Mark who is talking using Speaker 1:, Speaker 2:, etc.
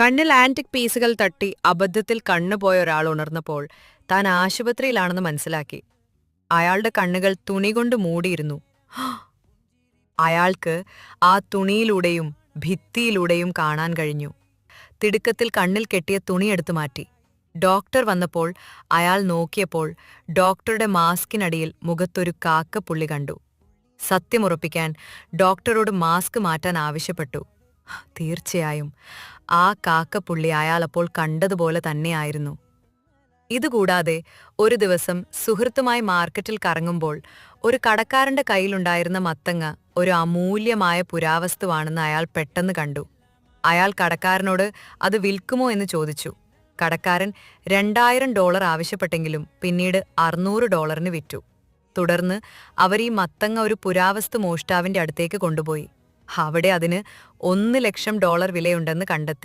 Speaker 1: കണ്ണിൽ ആന്റിക് പീസുകൾ തട്ടി അബദ്ധത്തിൽ കണ്ണുപോയ ഒരാൾ ഉണർന്നപ്പോൾ താൻ ആശുപത്രിയിലാണെന്ന് മനസ്സിലാക്കി. അയാളുടെ കണ്ണുകൾ തുണി കൊണ്ട് മൂടിയിരുന്നു. അയാൾക്ക് ആ തുണിയിലൂടെയും ഭിത്തിയിലൂടെയും കാണാൻ കഴിഞ്ഞു. തിടുക്കത്തിൽ കണ്ണിൽ കെട്ടിയ തുണിയെടുത്തു മാറ്റി. ഡോക്ടർ വന്നപ്പോൾ അയാൾ നോക്കിയപ്പോൾ ഡോക്ടറുടെ മാസ്കിനടിയിൽ മുഖത്തൊരു കാക്കപ്പുള്ളി കണ്ടു. സത്യമുറപ്പിക്കാൻ ഡോക്ടറോട് മാസ്ക് മാറ്റാൻ ആവശ്യപ്പെട്ടു. തീർച്ചയായും. ആ കാക്കപ്പുള്ളി അയാളപ്പോൾ കണ്ടതുപോലെ തന്നെയായിരുന്നു. ഇതുകൂടാതെ ഒരു ദിവസം സുഹൃത്തുമായി മാർക്കറ്റിൽ കറങ്ങുമ്പോൾ ഒരു കടക്കാരന്റെ കയ്യിലുണ്ടായിരുന്ന മത്തങ്ങ ഒരു അമൂല്യമായ പുരാവസ്തുവാണെന്ന് അയാൾ പെട്ടെന്ന് കണ്ടു. അയാൾ കടക്കാരനോട് അത് വിൽക്കുമോ എന്ന് ചോദിച്ചു. കടക്കാരൻ രണ്ടായിരം ഡോളർ ആവശ്യപ്പെട്ടെങ്കിലും പിന്നീട് അറുന്നൂറ് ഡോളറിന് വിറ്റു. തുടർന്ന് അവർ ഈ മത്തങ്ങ ഒരു പുരാവസ്തു മോഷ്ടാവിന്റെ അടുത്തേക്ക് കൊണ്ടുപോയി. അവിടെ അതിന് ഒന്ന് ലക്ഷം ഡോളർ വിലയുണ്ടെന്ന് കണ്ടെത്തി.